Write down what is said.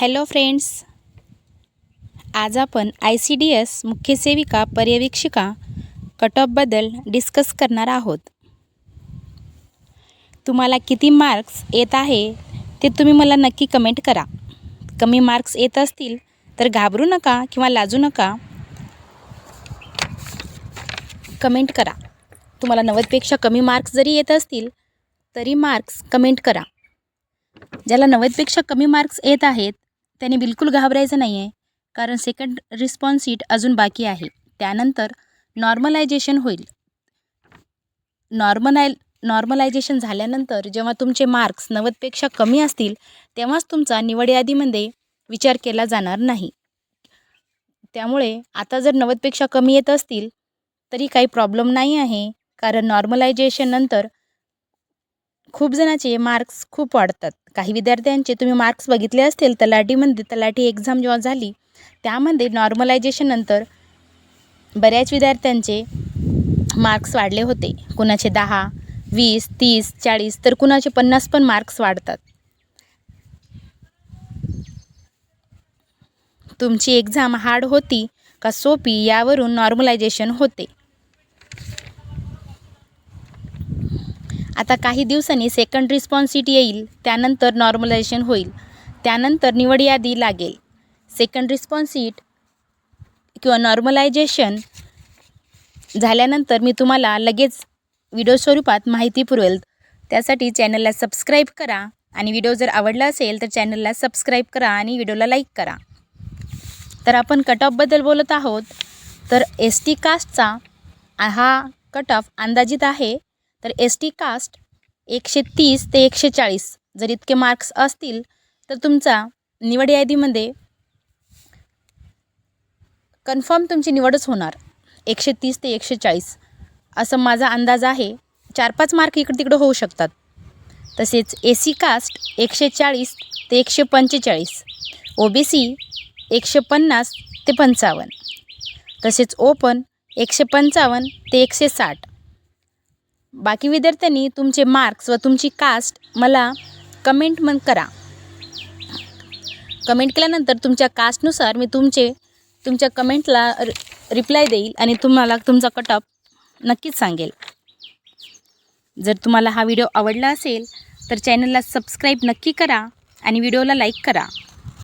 Hello friends. आज आपण I C D S मुख्य सेविका पर्यवेक्षिका कटऑफबद्दल डिस्कस करणार आहोत. तुम्हाला किती मार्क्स येत आहे ते तुम्ही मला नक्की कमेंट करा. कमी मार्क्स येत असतील तर घाबरू नका किंवा लाजू नका. कमेंट करा. तुम्हाला नव्वदपेक्षा कमी मार्क्स जरी येत असतील तरी मार्क्स कमेंट करा. ज्याला नव्वदपेक्षा कमी मार्क्स येत आहेत त्याने बिलकुल घाबरायचं नाही आहे कारण सेकंड रिस्पॉन्स सीट अजून बाकी आहे. त्यानंतर नॉर्मलायझेशन होईल. नॉर्मलाय नॉर्मलायझेशन झाल्यानंतर जेव्हा तुमचे मार्क्स नव्वदपेक्षा कमी असतील तेव्हाच तुमचा निवड यादीमध्ये विचार केला जाणार नाही. त्यामुळे आता जर नव्वदपेक्षा कमी येत असतील तरी काही प्रॉब्लेम नाही आहे. कारण नॉर्मलायझेशननंतर खूप जणाचे मार्क्स खूप वाढतात. काही विद्यार्थ्यांचे तुम्ही मार्क्स बघितले असतील तलाठीमध्ये तलाठी एक्झाम जेव्हा झाली त्यामध्ये नॉर्मलायझेशननंतर बऱ्याच विद्यार्थ्यांचे मार्क्स वाढले होते. कुणाचे दहा वीस तीस चाळीस तर कुणाचे पन्नास पण मार्क्स वाढतात. तुमची एक्झाम हार्ड होती का सोपी यावरून नॉर्मलायझेशन होते. आता काही दिवसांनी सेकंड रिस्पॉन्स सीट येईल त्यानंतर नॉर्मलायझेशन होईल त्यानंतर निवड यादी लागेल. सेकंड रिस्पॉन्स सीट किंवा नॉर्मलायझेशन झाल्यानंतर मी तुम्हाला लगेच व्हिडिओ स्वरूपात माहिती पुरवेल. त्यासाठी चॅनलला सबस्क्राईब करा आणि व्हिडिओ जर आवडला असेल तर चॅनलला सबस्क्राईब करा आणि व्हिडिओला लाईक करा. तर आपण कट ऑफबद्दल बोलत आहोत. तर एस टी कास्टचा हा कट ऑफ अंदाजित आहे तर एस टी कास्ट एकशे तीस ते एकशे चाळीस जर इतके मार्क्स असतील तर तुमचा निवड यादीमध्ये कन्फर्म तुमची निवडच होणार. एकशे तीस ते एकशे चाळीस असं माझा अंदाज आहे. चार पाच मार्क इकडे तिकडं होऊ शकतात. तसेच ए सी कास्ट एकशे चाळीस ते एकशे पंचेचाळीस ओ बी सी एकशे पन्नास ते पंचावन्न तसेच ओपन एकशे पंचावन्न ते एकशे साठ बाकी विद्यार्थ्यांनी तुमचे मार्क्स व तुमची कास्ट मला कमेंट मग करा. कमेंट केल्यानंतर तुमच्या कास्टनुसार मी तुमचे तुमच्या कमेंटला रिप्लाय देईल आणि तुम्हाला तुमचा कटअप नक्कीच सांगेल. जर तुम्हाला हा व्हिडिओ आवडला असेल तर चॅनलला सबस्क्राईब नक्की करा आणि व्हिडिओला लाईक करा.